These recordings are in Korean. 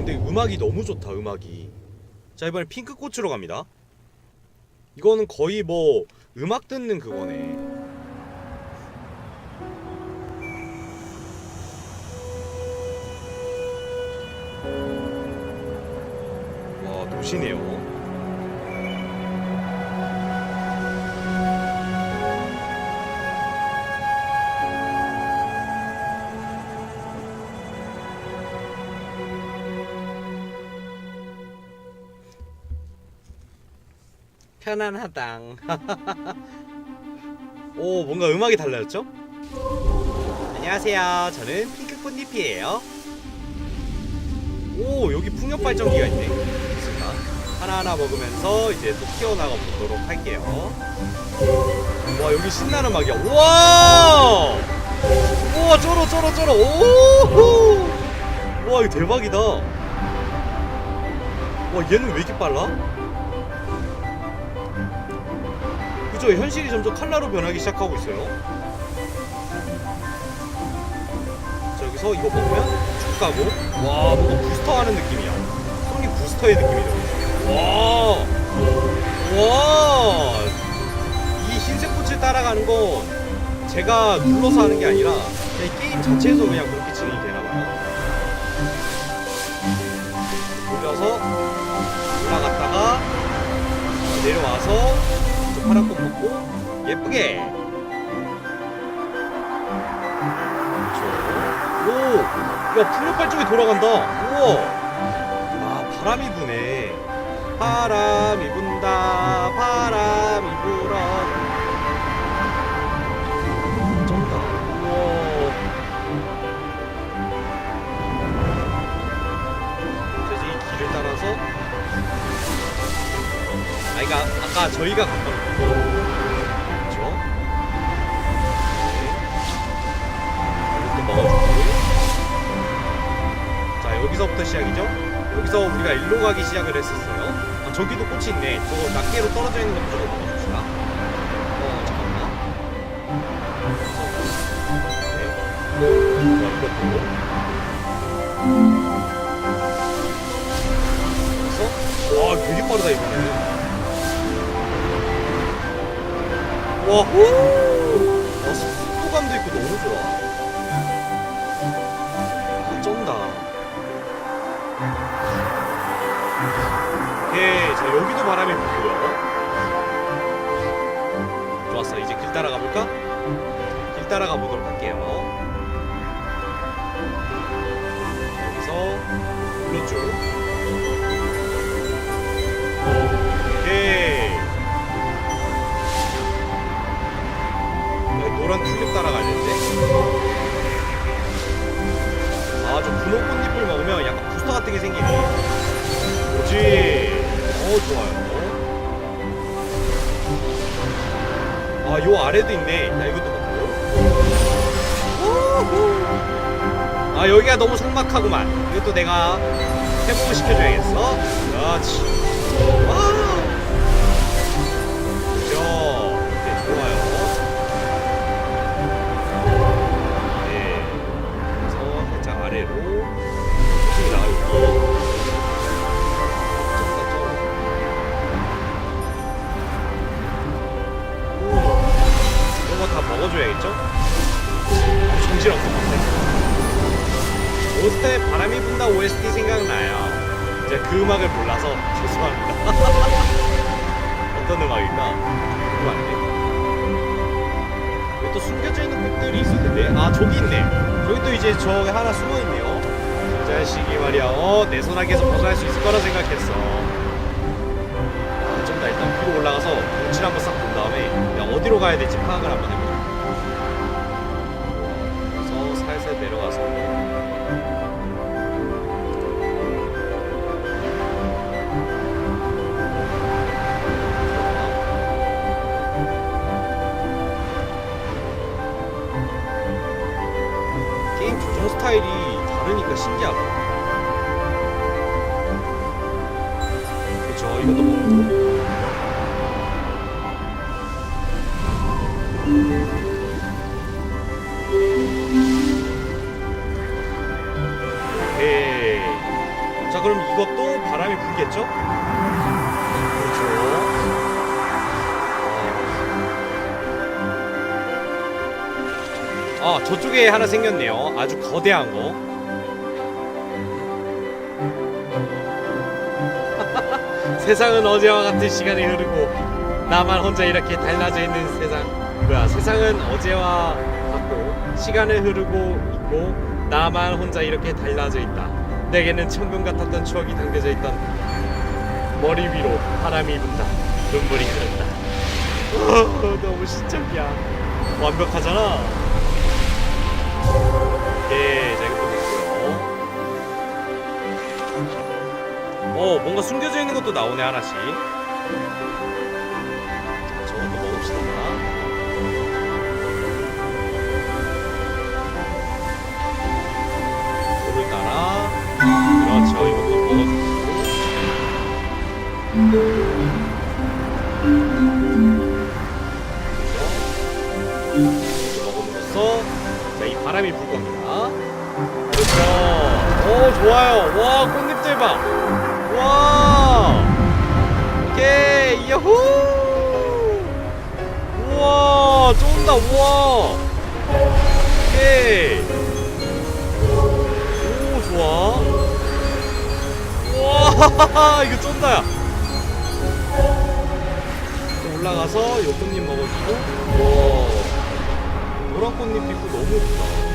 근데 음악이 너무 좋다 음악이. 자 이번에 핑크꽃으로 갑니다. 이거는 거의 뭐 음악 듣는 그거네. 와 도시네요 편안하당. 오, 뭔가 음악이 달라졌죠? 안녕하세요. 저는 핑크 꽃잎이에요. 오, 여기 풍력 발전기가 있네. 좋습니다. 하나하나 먹으면서 이제 또 키워나가 보도록 할게요. 와, 여기 신나는 음악이야. 우와! 우와, 쩔어, 쩔어, 쩔어. 오! 와, 이거 대박이다. 와, 얘는 왜 이렇게 빨라? 그죠? 현실이 점점 칼라로 변하기 시작하고 있어요. 자, 여기서 이거 먹으면 쭉 가고, 와, 뭔가 부스터 하는 느낌이야. 소니 부스터의 느낌이죠. 와, 와, 이 흰색 꽃을 따라가는 건 제가 눌러서 하는 게 아니라 그냥 이 게임 자체에서 그냥 그렇게 진행이 되나봐요. 돌려서 올라갔다가 내려와서 저 꽃 먹고 예쁘게. 그렇죠. 오! 야 풍력 쪽이 돌아간다. 우와. 아 바람이 부네. 바람이 분다. 바람이 불어. 쩐다 우와 아까 저희가 갔던 거. 그렇죠? 네. 이렇게 먹어주고. 자, 여기서부터 시작이죠? 여기서 우리가 일로 가기 시작을 했었어요. 아, 저기도 꽃이 있네. 저거 낱개로 떨어져 있는 것도 저거 먹어줍시다. 어, 잠깐만. 네. 자, 이것도. 그래서 와 되게 빠르다 이번에 와, 와 속도감도 있고 너무 좋아. 아 쩐다. 오케이 자 여기도 바람이 불고요. 좋았어. 이제 길 따라가 볼까? 길 따라가 보도록 할게요. 여기서 오른쪽 노란 튤립 따라가야 되는데. 아, 저 분홍 꽃잎을 먹으면 약간 부스터 같은 게 생기네. 뭐지? 어, 좋아요. 아, 요 아래도 있네. 나 이것도 먹고. 우후. 아, 여기가 너무 삭막하구만. 이것도 내가 회복을 시켜줘야겠어. 그렇지. 그럼 이것도 바람이 불겠죠? 그렇죠. 아 저쪽에 하나 생겼네요. 아주 거대한 거. 세상은 어제와 같은 시간이 흐르고 나만 혼자 이렇게 달라져 있는 세상. 뭐야? 세상은 어제와 같고 시간을 흐르고 있고 나만 혼자 이렇게 달라져 있다. 내게는 천금 같았던 추억이 담겨져 있던 머리 위로 바람이 분다. 눈물이 흐른다. 어, 너무 신적이야. 완벽하잖아. 예, 자 이거 됐고요. 어, 뭔가 숨겨져 있는 것도 나오네 하나씩. 바람이 불 겁니다. 그렇죠. 오, 좋아요. 와, 꽃잎들 봐. 와. 오케이. 야호. 우와, 쫀다. 우와. 오케이. 오, 좋아. 우와, 이거 쫀다야. 또 올라가서 요 꽃잎 먹어주고. 우와. 노란 꽃잎 있고 너무 예쁘다.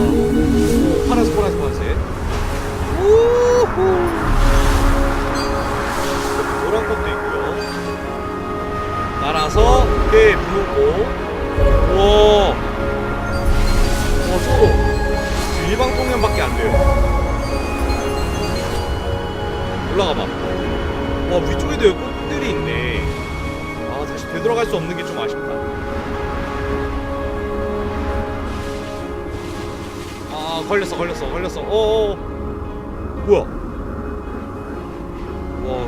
파란색, 파란색, 파란색. 우후. 노란 꽃도 있고요. 따라서 꽤 부르고. 우와. 와, 저거. 일반 공연밖에 안 돼요. 올라가 봐. 와, 위쪽에도 꽃들이 있네. 아 다시 되돌아갈 수 없는 게 좀 아쉽다. 아 걸렸어 걸렸어 걸렸어. 어 뭐야? 와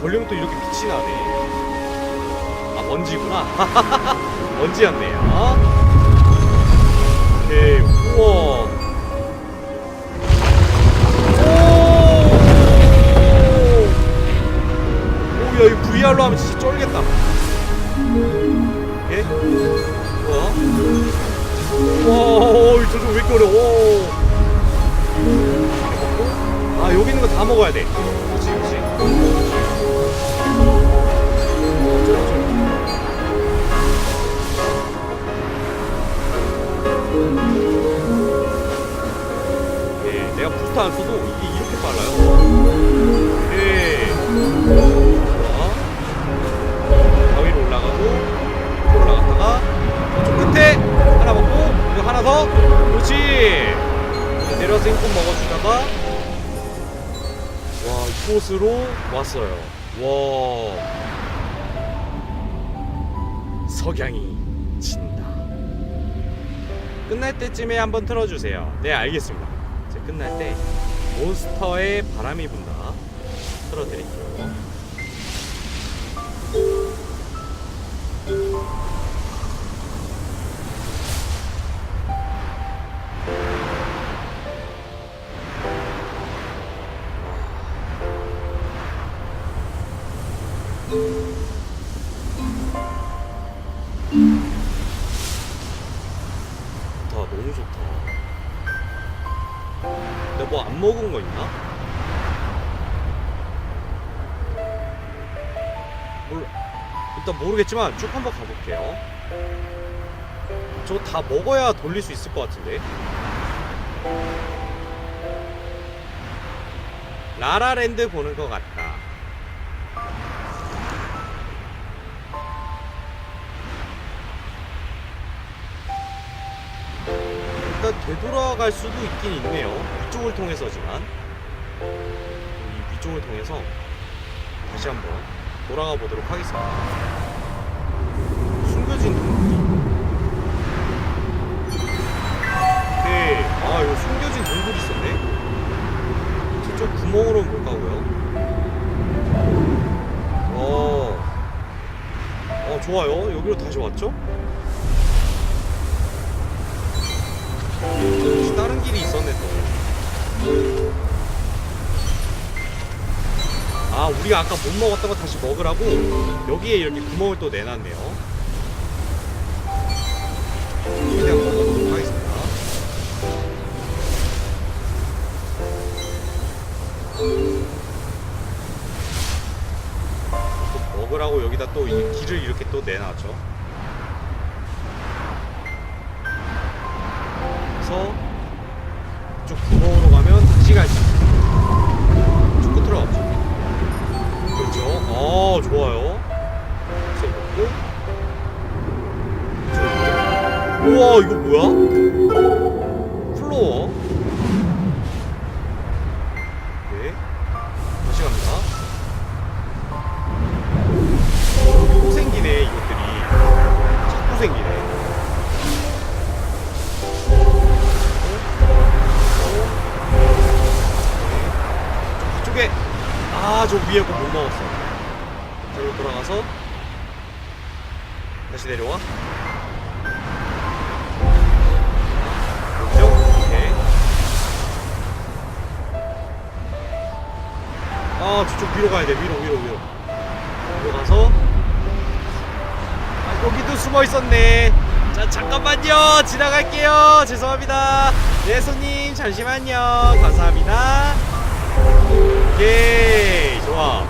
걸리면 또 이렇게 빛이 나네. 아 먼지구나. 먼지였네요. 오케이 우와. 오! 오야 이거 VR로 하면 진짜 쫄겠다. 예? 뭐야? 와, 저쪽 왜 이렇게 어려워? 아 여기 있는 거 다 먹어야 돼. 그렇지, 그렇지. 예, 내가 부스터 안 써도 이게 이곳으로 왔어요. 와. 석양이 진다. 끝날 때쯤에 한번 틀어주세요. 네 알겠습니다. 끝날 때 몬스터의 바람이 분다. 틀어드릴게요 일단 모르겠지만 쭉 한번 가볼게요. 저거 다 먹어야 돌릴 수 있을 것 같은데. 라라랜드 보는 것 같다. 일단 되돌아갈 수도 있긴 있네요. 위쪽을 통해서지만. 이 위쪽을 통해서 다시 한번 돌아가 보도록 하겠습니다. 숨겨진 동굴이. 네, 아 이거 숨겨진 동굴이 있었네. 저쪽 구멍으로는 못 가고요. 어, 어 좋아요. 여기로 다시 왔죠? 다른 길이 거. 우리가 아까 못 먹었던 거 다시 먹으라고 여기에 이렇게 구멍을 또 내놨네요. 그냥 먹어보도록 하겠습니다. 또 먹으라고 여기다 또 이 길을 이렇게 또 내놨죠. 그래서 쭉 구멍으로 가면 다시 갈 수 있어요. 어, 좋아요. 우와, 이거 뭐야? 지나갈게요. 죄송합니다. 네 손님 잠시만요. 감사합니다. 오케이. 좋아.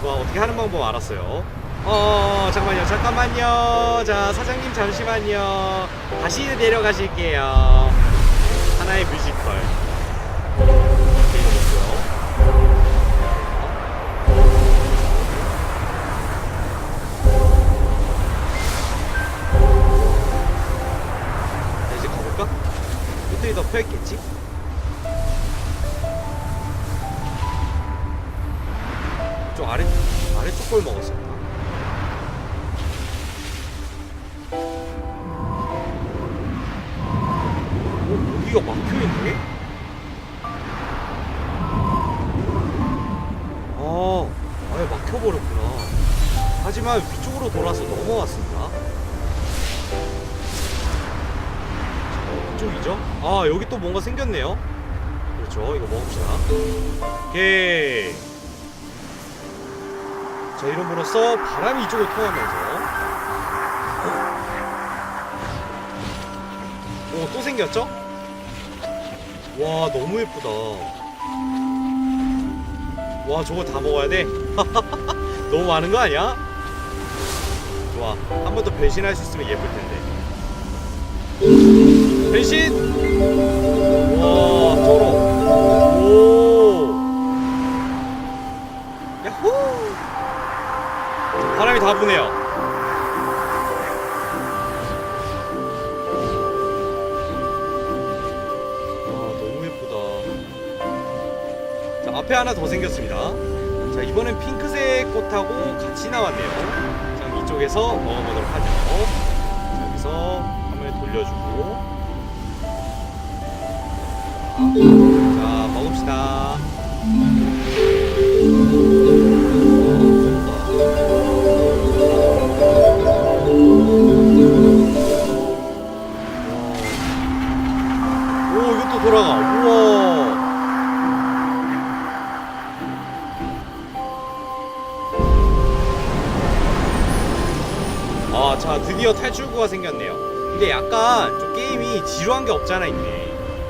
좋아. 어떻게 하는 방법 알았어요? 어 잠깐만요. 잠깐만요. 자 사장님 잠시만요. 다시 내려가실게요. 하나의 아, 여기 또 뭔가 생겼네요. 그렇죠. 이거 먹읍시다. 오케이. 자 이름으로써 바람이 이쪽으로 통하면서 오또 생겼죠? 와 너무 예쁘다 와 저거 다 먹어야 돼? 너무 많은 거 아니야? 좋아 한 번더 변신할 수 있으면 예쁠 텐데 변신! 와 쩔어 오 야호 바람이 다 부네요. 와 너무 예쁘다. 자 앞에 하나 더 생겼습니다. 자 이번엔 핑크색 꽃하고 같이 나왔네요. 자 이쪽에서 먹어보도록 하죠. 자, 여기서 화면을 돌려주고. 자 먹읍시다. 오 이것도 돌아가. 우와. 아 자 드디어 탈출구가 생겼네요. 근데 약간 좀 게임이 지루한 게 없잖아 있네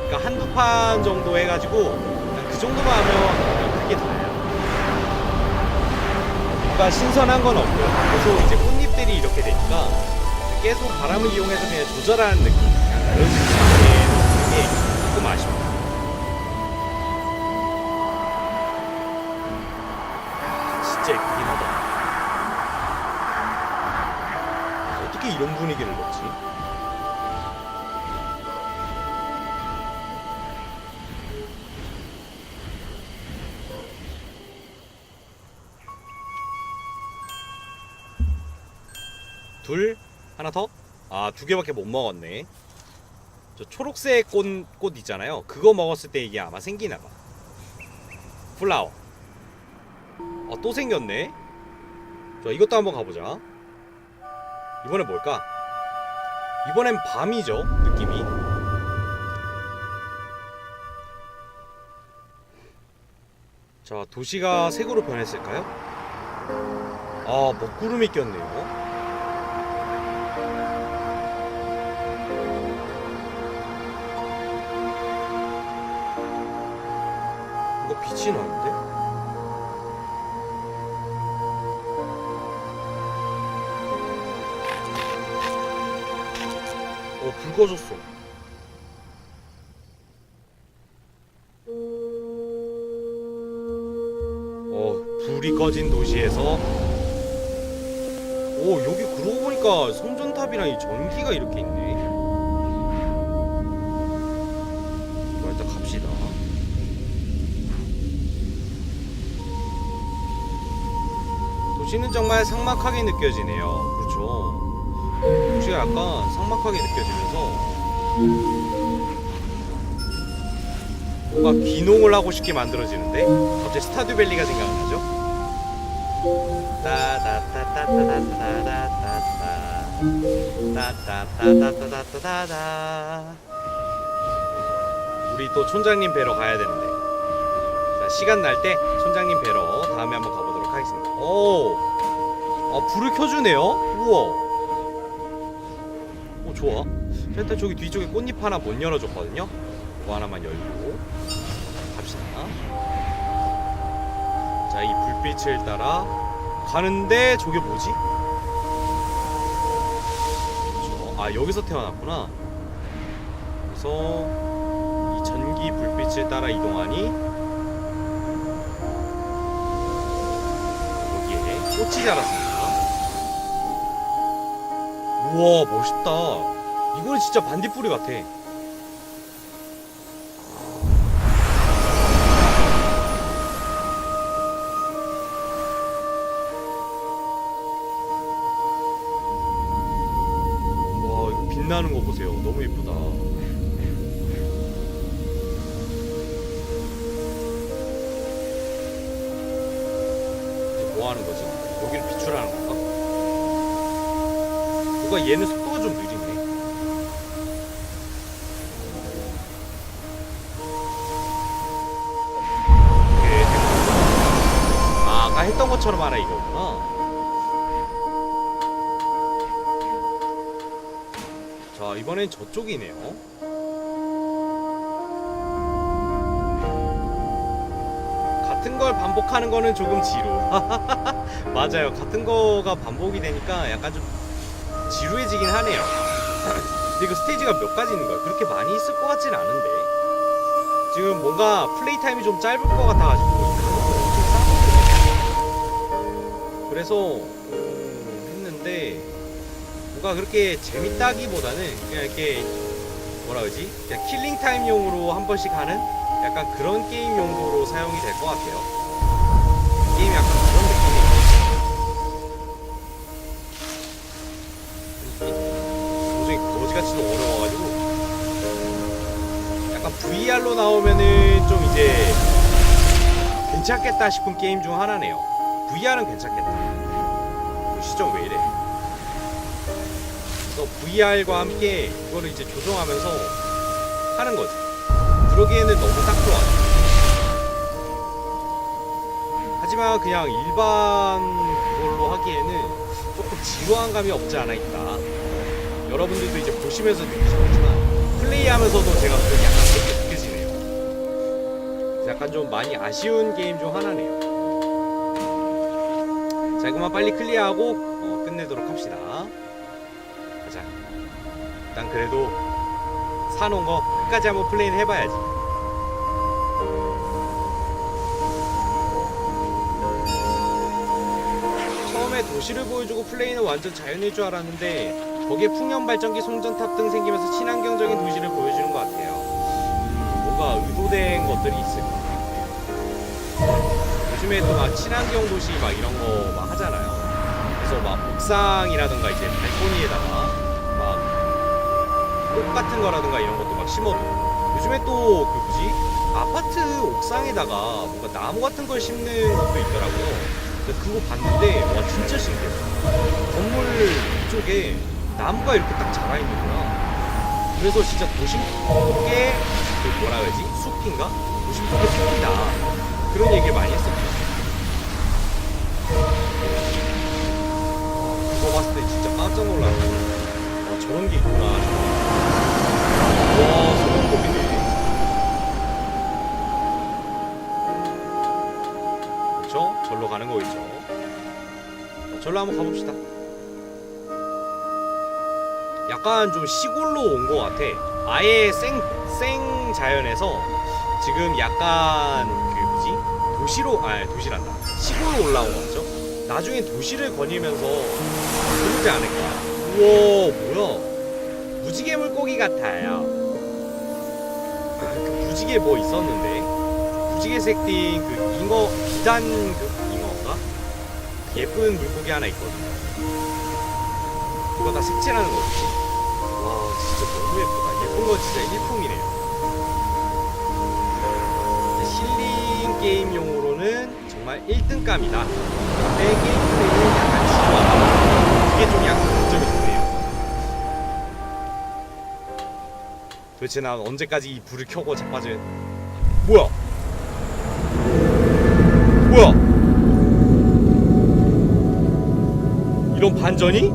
그러니까 한두 판 정도 해가지고 그냥 그 정도만 하면 그냥 크게 달라요. 뭔가 신선한 건 없고요. 계속 이제 꽃잎들이 이렇게 되니까 계속 바람을 이용해서 그냥 조절하는 느낌 약간 그런 느낌이 조금 아쉽다 진짜 예쁘긴 하다. 어떻게 이런 분위기를 넣지? 둘 하나 더? 아 두 개밖에 못 먹었네 저 초록색 꽃, 꽃 있잖아요 그거 먹었을 때 이게 아마 생기나 봐 플라워 아 또 생겼네 자 이것도 한번 가보자 이번엔 뭘까? 이번엔 밤이죠 느낌이 자, 도시가 색으로 변했을까요? 아, 먹구름이 꼈네요. 이거 빛이 나는데? 어, 불 꺼졌어. 어, 불이 꺼진 도시에서 오, 여기 그러고 보니까 송전탑이랑 이 전기가 이렇게 있네. 도시는 정말 삭막하게 느껴지네요. 그렇죠. 도시가 약간 삭막하게 느껴지면서 뭔가 귀농을 하고 싶게 만들어지는데 갑자기 스타듀밸리가 생각나죠? 따따따따따따따따따따따따따따따따 우리 또 촌장님 뵈러 가야 되는데 자 시간 날 때 촌장님 뵈러 다음에 한번 가보도록 하겠습니다. 오, 아 불을 켜주네요? 우와. 오 좋아. 자, 일단 저기 뒤쪽에 꽃잎 하나 못 열어줬거든요. 그거 하나만 열고 갑시다. 자 이 불빛을 따라 가는데 저게 뭐지? 저, 아 여기서 태어났구나. 그래서 이 전기 불빛을 따라 이동하니 꽃이 자랐습니다 우와 멋있다. 이거는 진짜 반딧불이 같아. 빛나는 거 보세요. 너무 이제 뭐 하는 거지? 여기를 비출하는 건가? 뭔가 얘는 속도가 좀 느리네. 이게 아 아까 했던 것처럼 하나 이거구나. 자 이번엔 저쪽이네요 반복하는 거는 조금 지루. 맞아요. 같은 거가 반복이 되니까 약간 좀 지루해지긴 하네요. 근데 그 스테이지가 몇 가지 있는 거야 그렇게 많이 있을 것 같진 않은데. 지금 뭔가 플레이 타임이 좀 짧을 것 같아가지고 그래서 음, 했는데 뭔가 그렇게 재밌다기보다는 그냥 이렇게 뭐라 그러지? 그냥 킬링 타임용으로 한 번씩 하는 약간 그런 게임 용도로 사용이 될 것 같아요. 약간 그런 느낌이 도저히 거지같이도 어려워가지고 약간 VR로 나오면은 좀 이제 괜찮겠다 싶은 게임 중 하나네요. VR은 괜찮겠다. 그 시점 왜 이래? 그래서 VR과 함께 그거를 이제 조정하면서 하는 거지. 그러기에는 너무 딱 좋아. 하지만 그냥 일반 걸로 하기에는 조금 지루한 감이 없지 않아 있다. 여러분들도 이제 보시면서 느끼시겠지만 플레이하면서도 제가 그게 약간 그렇게 느껴지네요. 약간 좀 많이 아쉬운 게임 중 하나네요. 자, 그만 빨리 클리어하고 어, 끝내도록 합시다. 가자. 일단 그래도 사놓은 거 끝까지 한번 플레이는 해봐야지. 처음에 도시를 보여주고 플레이는 완전 자연일 줄 알았는데 거기에 풍년 발전기, 송전탑 등 생기면서 친환경적인 도시를 보여주는 것 같아요. 뭔가 의도된 것들이 있을까? 요즘에 또 막 친환경 도시 막 이런 거 막 하잖아요. 그래서 막 옥상이라든가 이제 발코니에다가 막 꽃 같은 거라든가 이런 것도 막 심어도 요즘에 또 그 뭐지 아파트 옥상에다가 뭔가 나무 같은 걸 심는 것도 있더라고요. 근데 그거 봤는데 와 진짜 신기했어. 건물 쪽에 나무가 이렇게 딱 자라 있는구나. 그래서 진짜 도심 속에 그 뭐라 그러지 숲인가 도심 속의 숲이다. 그런 얘기를 많이 했었죠. 한번 가봅시다. 약간 좀 시골로 온 것 같아. 아예 생, 생 자연에서 지금 약간 그 뭐지? 도시로, 아 도시란다. 시골로 올라온 거 같죠? 나중에 도시를 거니면서 그러지 않을까. 우와, 뭐야. 무지개 물고기 같아요. 그 무지개 뭐 있었는데? 무지개색 띤그 잉어, 비단 그? 예쁜 물고기 하나 있거든요. 그거 다 색칠하는 거지. 와, 진짜 너무 예쁘다. 예쁜 건 진짜 일품이네요. 실링 게임용으로는 정말 1등감이다. 근데 게임 플레이는 약간 지루하다. 그게 좀 약간 단점이 있네요. 도대체 나 언제까지 이 불을 켜고 자빠져 뭐야? 뭐야? 이런 반전이?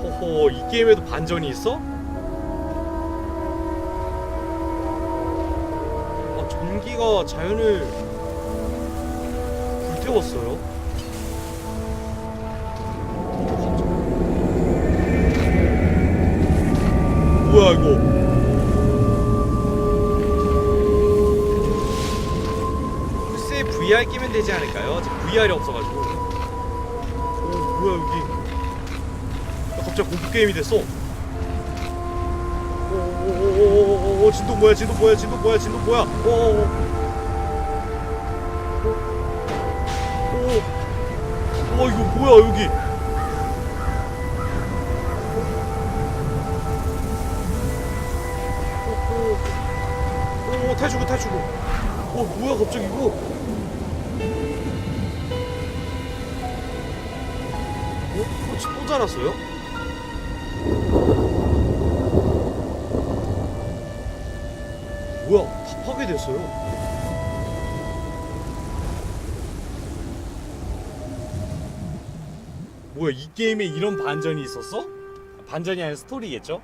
허허 이 게임에도 반전이 있어? 아, 전기가 자연을 불태웠어요. 뭐야 이거? VR 끼면 되지 않을까요? 지금 VR이 없어가지고. 오 뭐야 여기? 야, 갑자기 공포 게임이 됐어. 오오오오오오 진동 뭐야 진동 뭐야 진동 뭐야 진동 뭐야? 오오오. 오. 와 이거 뭐야 여기? 오, 오, 오 탈출구 탈출구. 오 뭐야 갑자기 이거? 또 자랐어요? 뭐야 다 파괴됐어요 뭐야 이 게임에 이런 반전이 있었어? 반전이 아니라 스토리겠죠?